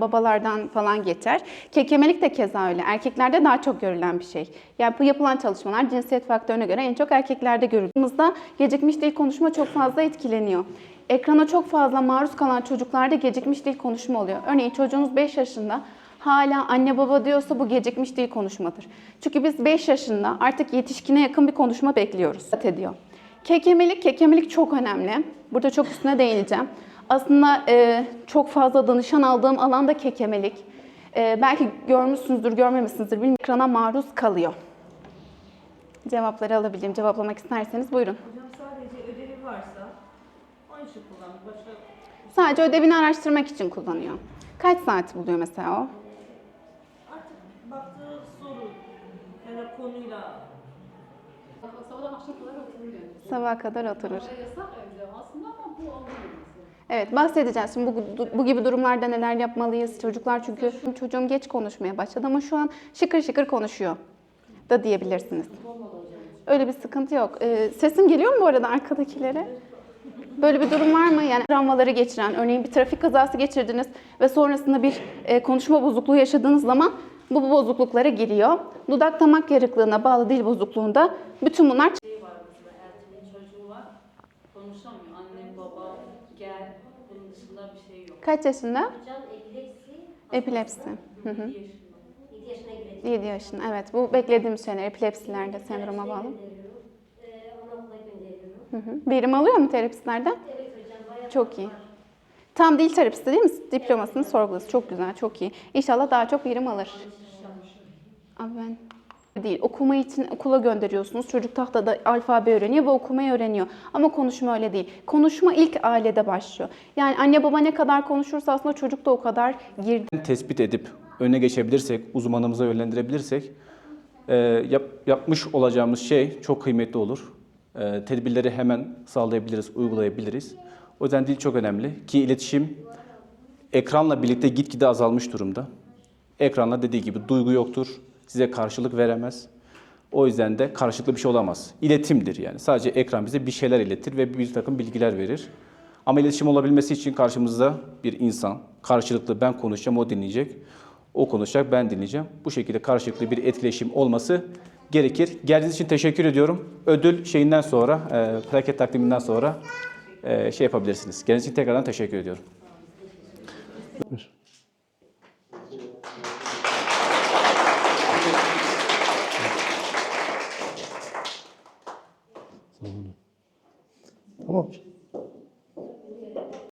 babalardan falan geçer. Kekemelik de keza öyle. Erkeklerde daha çok görülen bir şey. Yani bu yapılan çalışmalar cinsiyet faktörüne göre en çok erkeklerde görülür. Bizde gecikmiş dil konuşma çok fazla etkileniyor. Ekrana çok fazla maruz kalan çocuklarda gecikmiş dil konuşma oluyor. Örneğin çocuğunuz 5 yaşında hala anne baba diyorsa bu gecikmiş dil konuşmadır. Çünkü biz 5 yaşında artık yetişkine yakın bir konuşma bekliyoruz. ediyor. Kekemelik, kekemelik çok önemli. Burada çok üstüne değineceğim. Aslında e, çok fazla danışan aldığım alanda kekemelik. E, belki görmüşsünüzdür, görmemişsinizdir. Bilmiyorum. Ekrana maruz kalıyor. Cevapları alabileyim. Cevaplamak isterseniz buyurun. Hocam sadece ödevi varsa onun için kullanır. Başka Sadece ödevini araştırmak için kullanıyor. Kaç saat buluyor mesela o? artık baktığı soru ya da konuyla akşama kadar oturur yani. Sabaha kadar oturur. Yasak evde aslında ama bu alınmıyor. Evet bahsedeceğiz. Şimdi bu, bu gibi durumlarda neler yapmalıyız? Çocuklar çünkü çocuğum geç konuşmaya başladı ama şu an şıkır şıkır konuşuyor da diyebilirsiniz. Öyle bir sıkıntı yok. Ee, sesim geliyor mu bu arada arkadakilere? Böyle bir durum var mı? Yani travmaları geçiren, örneğin bir trafik kazası geçirdiniz ve sonrasında bir e, konuşma bozukluğu yaşadığınız zaman bu, bu bozukluklara giriyor. Dudak damak yarıklığına bağlı dil bozukluğunda bütün bunlar şey var mesela Elçin'in çocuğu var. Konuşamıyor. Anne, baba, gel. Bunun dışında bir şey yok. kaç yaşında? Hocam epilepsi Epilepsi. Hı hı. 7 yaşında. 7 yaşına girecek. 7 yaşında. Evet bu beklediğimiz şeyler epilepsilerde sendroma bağlı. Ee, ona okula gönderiyorum. Hı hı. Verim alıyor mu terapistlerden? Evet hocam bayağı Çok iyi. Tam dil terapisti değil mi? Diplomasını sorguladı. Çok güzel, çok iyi. İnşallah daha çok verim alır. Abi değil. Okuma için okula gönderiyorsunuz. Çocuk tahtada alfabe öğreniyor ve okumayı öğreniyor. Ama konuşma öyle değil. Konuşma ilk ailede başlıyor. Yani anne baba ne kadar konuşursa aslında çocuk da o kadar girdi. tespit edip önüne geçebilirsek, uzmanımıza yönlendirebilirsek e, yap- yapmış olacağımız şey çok kıymetli olur. E, tedbirleri hemen sağlayabiliriz, uygulayabiliriz. O yüzden dil çok önemli ki iletişim ekranla birlikte gitgide azalmış durumda. Ekranla dediği gibi duygu yoktur, size karşılık veremez. O yüzden de karşılıklı bir şey olamaz. İletimdir yani. Sadece ekran bize bir şeyler iletir ve bir takım bilgiler verir. Ama iletişim olabilmesi için karşımızda bir insan, karşılıklı ben konuşacağım, o dinleyecek. O konuşacak, ben dinleyeceğim. Bu şekilde karşılıklı bir etkileşim olması gerekir. Geldiğiniz için teşekkür ediyorum. Ödül şeyinden sonra, e, plaket takdiminden sonra e, şey yapabilirsiniz. Geldiğiniz için tekrardan teşekkür ediyorum. Tamam.